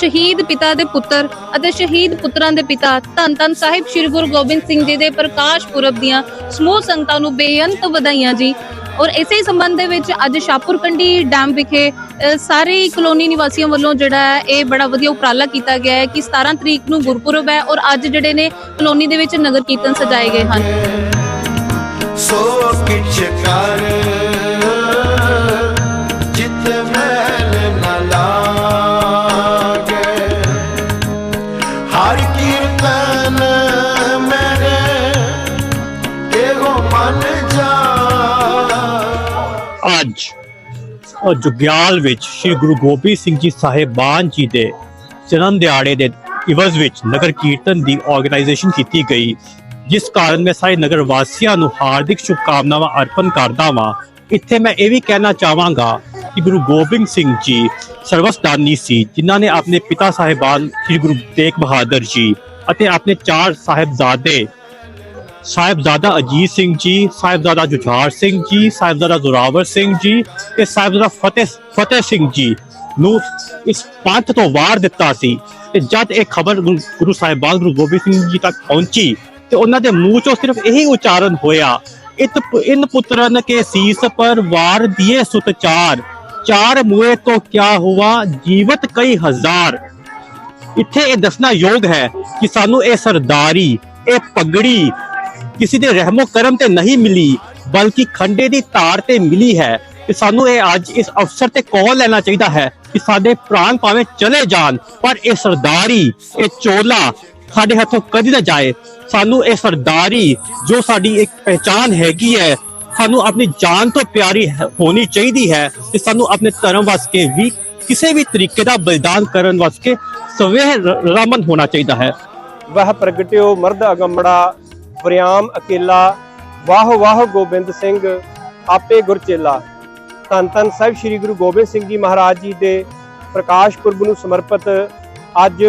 ਸ਼ਹੀਦ ਪਿਤਾ ਦੇ ਪੁੱਤਰ ਅਤੇ ਸ਼ਹੀਦ ਪੁੱਤਰਾਂ ਦੇ ਪਿਤਾ ਧੰਨ ਧੰਨ ਸਾਹਿਬ ਸ੍ਰੀ ਗੁਰੂ ਗੋਬਿੰਦ ਸਿੰਘ ਜੀ ਦੇ ਪ੍ਰਕਾਸ਼ ਪੁਰਬ ਦੀਆਂ ਸਮੂਹ ਸੰਗਤਾਂ ਨੂੰ ਬੇਅੰਤ ਵਧਾਈਆਂ ਜੀ। ਔਰ ਇਸੇ ਸੰਬੰਧ ਦੇ ਵਿੱਚ ਅੱਜ ਸ਼ਾਹਪੁਰ ਕੰਡੀ ਡੈਮ ਵਿਖੇ ਸਾਰੇ ਕਲੋਨੀ ਨਿਵਾਸੀਆਂ ਵੱਲੋਂ ਜਿਹੜਾ ਹੈ, ਇਹ ਬੜਾ ਵਧੀਆ ਉਪਰਾਲਾ ਕੀਤਾ ਗਿਆ ਹੈ ਕਿ 17 ਤਰੀਕ ਨੂੰ ਗੁਰਪੁਰਬ ਹੈ ਔਰ ਅੱਜ ਜਿਹੜੇ ਨੇ ਕਲੋਨੀ ਦੇ ਵਿੱਚ ਨਗਰ ਕੀਰਤਨ ਸਜਾਏ ਗਏ ਹਨ। ਸੋ ਕਿਛ ਕਰ ਹਰ ਕੀਰਤਨ ਮੇਰੇ ਇਹੋ ਮਨ ਜਾ। ਅੱਜ ਅ, ਜੁਗਿਆਲ ਵਿੱਚ ਸ੍ਰੀ ਗੁਰੂ ਗੋਬਿੰਦ ਸਿੰਘ ਜੀ ਸਾਹਿਬਾਨ ਜੀ ਦੇ ਜਨਮ ਦਿਹਾੜੇ ਦੇ ਇਵਜ਼ ਵਿੱਚ ਨਗਰ ਕੀਰਤਨ ਦੀ ਆਰਗੇਨਾਈਜੇਸ਼ਨ ਕੀਤੀ ਗਈ ਜਿਸ ਕਾਰਨ ਮੈਂ ਸਾਰੇ ਨਗਰ ਵਾਸੀਆਂ ਨੂੰ ਹਾਰਦਿਕ ਸ਼ੁਭਕਾਮਨਾਵਾਂ ਅਰਪਣ ਕਰਦਾ ਹਾਂ ਇੱਥੇ ਮੈਂ ਇਹ ਵੀ ਕਹਿਣਾ ਚਾਹਾਂਗਾ ਕਿ ਗੁਰੂ ਗੋਬਿੰਦ ਸਿੰਘ ਜੀ ਸਰਵਸਦਾਨੀ ਸੀ, ਜਿਨ੍ਹਾਂ ਨੇ ਆਪਣੇ ਪਿਤਾ ਸਾਹਿਬਾਨ ਸ੍ਰੀ ਗੁਰੂ ਤੇਗ ਬਹਾਦਰ ਜੀ ਅਤੇ ਆਪਣੇ ਚਾਰ ਸਾਹਿਬਜ਼ਾਦੇ, ਸਾਹਿਬਜ਼ਾਦਾ ਅਜੀਤ ਸਿੰਘ ਜੀ, ਸਾਹਿਬਜ਼ਾਦਾ ਜੁਝਾਰ ਸਿੰਘ ਜੀ, ਸਾਹਿਬਜ਼ਾਦਾ ਜ਼ੋਰਾਵਰ ਸਿੰਘ ਜੀ ਤੇ ਸਾਹਿਬਜ਼ਾਦਾ ਫਤਿਹ ਫਤਿਹ ਸਿੰਘ ਜੀ ਨੂੰ ਇਸ ਪੰਥ ਤੋਂ ਵਾਰ ਦਿੱਤਾ ਸੀ। ਤੇ ਜਦ ਇਹ ਖਬਰ ਗੁਰੂ ਸਾਹਿਬਾਨ ਗੁਰੂ ਗੋਬਿੰਦ ਸਿੰਘ ਜੀ ਤੱਕ ਪਹੁੰਚੀ ਤੇ ਉਹਨਾਂ ਦੇ ਮੂੰਹ ਚੋਂ ਸਿਰਫ ਇਹੀ ਉਚਾਰਨ ਹੋਇਆ, ਇਤ, ਇਨ ਪੁੱਤਰਨ ਕੇ ਸੀਸ ਪਰ ਵਾਰ ਦਿਏ ਸੁਤ ਚਾਰ ਮੂਏ ਤੋਂ ਕਿਆ ਹੁਆ? ਜੀਵਤ ਕਈ ਹਜ਼ਾਰ। ਇੱਥੇ ਇਹ ਦੱਸਣਾ ਯੋਗ ਹੈ ਕਿ ਸਾਨੂੰ ਇਹ ਸਰਦਾਰੀ, ਇਹ ਪਗੜੀ ਕਿਸੇ ਦੇ ਰਹਿਮੋ ਕਰਮ ਤੇ ਨਹੀਂ ਮਿਲੀ, ਬਲਕਿ ਖੰਡੇ ਦੀ ਧਾਰ ਤੇ ਮਿਲੀ ਹੈ। ਤੇ ਸਾਨੂੰ ਇਹ ਅੱਜ ਇਸ ਅਵਸਰ ਤੇ ਕਾਲ ਲੈਣਾ ਚਾਹੀਦਾ ਹੈ ਕਿ ਸਾਡੇ ਪ੍ਰਾਣ ਭਾਵੇਂ ਚਲੇ ਜਾਣ, ਪਰ ਇਹ ਸਰਦਾਰੀ, ਇਹ ਚੋਲਾ ਸਾਡੇ ਹੱਥੋਂ ਕਦੀ ਨਾ ਜਾਏ। ਸਾਨੂੰ ਇਹ ਸਰਦਾਰੀ, ਜੋ ਸਾਡੀ ਇੱਕ ਪਹਿਚਾਨ ਹੈਗੀ ਹੈ ਸਾਨੂੰ ਆਪਣੀ ਜਾਨ ਤੋਂ ਪਿਆਰੀ ਹੋਣੀ ਚਾਹੀਦੀ ਹੈ ਤੇ ਸਾਨੂੰ ਆਪਣੇ ਧਰਮ ਵਾਸਤੇ ਵੀ ਕਿਸੇ ਵੀ ਤਰੀਕੇ ਦਾ ਬਲਿਦਾਨ ਕਰਨ ਵਾਸਤੇ ਸਵੇਹ ਰਮਨ ਹੋਣਾ ਚਾਹੀਦਾ ਹੈ। ਵਾਹ ਪ੍ਰਗਟਿਓ ਮਰਦ ਅਗੰਮੜਾ ਵਰਿਆਮ ਅਕੇਲਾ, ਵਾਹ ਵਾਹ ਗੋਬਿੰਦ ਸਿੰਘ, ਆਪੇ ਗੁਰਚੇਲਾ ਧੰਨ ਧੰਨ ਸਾਹਿਬ ਸ੍ਰੀ ਗੁਰੂ ਗੋਬਿੰਦ ਸਿੰਘ ਜੀ ਮਹਾਰਾਜ ਜੀ ਦੇ ਪ੍ਰਕਾਸ਼ ਪੁਰਬ ਨੂੰ ਸਮਰਪਿਤ ਅੱਜ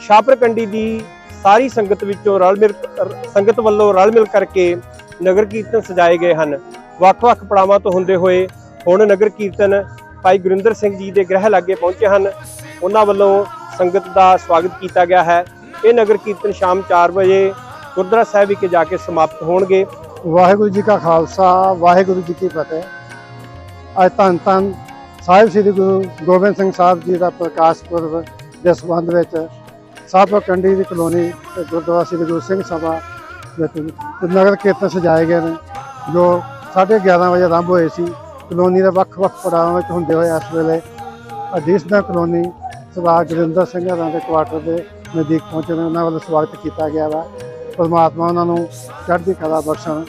ਸ਼ਾਹਪੁਰਕੰਡੀ ਦੀ ਸਾਰੀ ਸੰਗਤ ਵਿੱਚੋਂ ਰਲ ਮਿਲ ਸੰਗਤ ਵੱਲੋਂ ਰਲ ਮਿਲ ਕਰਕੇ ਨਗਰ ਕੀਰਤਨ ਸਜਾਏ ਗਏ ਹਨ। ਵੱਖ-ਵੱਖ ਪੜਾਵਾਂ ਤੋਂ ਹੁੰਦੇ ਹੋਏ ਹੁਣ ਨਗਰ ਕੀਰਤਨ ਭਾਈ ਗੁਰਿੰਦਰ ਸਿੰਘ ਜੀ ਦੇ ਗ੍ਰਹਿ ਲਾਗੇ ਪਹੁੰਚੇ ਹਨ। ਉਹਨਾਂ ਵੱਲੋਂ ਸੰਗਤ ਦਾ ਸਵਾਗਤ ਕੀਤਾ ਗਿਆ ਹੈ। ਇਹ ਨਗਰ ਕੀਰਤਨ ਸ਼ਾਮ 4 ਵਜੇ ਗੁਰਦੁਆਰਾ ਸਾਹਿਬ ਵਿਖੇ ਜਾ ਕੇ ਸਮਾਪਤ ਹੋਣਗੇ। ਵਾਹਿਗੁਰੂ ਜੀ ਕਾ ਖਾਲਸਾ, ਵਾਹਿਗੁਰੂ ਜੀ ਕੀ ਫਤਿਹ। ਅੱਜ ਧੰਨ ਧੰਨ ਸਾਹਿਬ ਸ੍ਰੀ ਗੁਰੂ ਗੋਬਿੰਦ ਸਿੰਘ ਸਾਹਿਬ ਜੀ ਦਾ ਪ੍ਰਕਾਸ਼ ਪੁਰਬ ਦੇ ਸੰਬੰਧ ਵਿੱਚ ਸਾਹਿਬ ਕੰਡੀ ਦੀ ਕਲੋਨੀ ਤੇ ਗੁਰਦੁਆਰਾ ਸ੍ਰੀ ਗੁਰੂ ਸਿੰਘ ਸਭਾ ਨਗਰ ਕੀਰਤਨ ਸਜਾਏ ਗਏ ਨੇ, ਜੋ 11:30 ਵਜੇ ਆਰੰਭ ਹੋਏ ਸੀ। ਕਲੋਨੀ ਦੇ ਵੱਖ-ਵੱਖ ਪੜਾਵਾਂ ਵਿੱਚ ਹੁੰਦੇ ਹੋਏ ਇਸ ਵੇਲੇ ਅਧਿਸ਼ਨਾ ਕਲੋਨੀ, ਸਰਦਾਰ ਗੁਰਿੰਦਰ ਸਿੰਘ ਹਰਾਂ ਦੇ ਕੁਆਟਰ ਦੇ ਨਜ਼ਦੀਕ ਪਹੁੰਚੇ ਨੇ। ਉਹਨਾਂ ਵੱਲੋਂ ਸਵਾਗਤ ਕੀਤਾ ਗਿਆ ਵਾ। ਪਰਮਾਤਮਾ ਉਹਨਾਂ ਨੂੰ ਚੜ੍ਹਦੀ ਕਲਾ ਬਖਸ਼ਣ।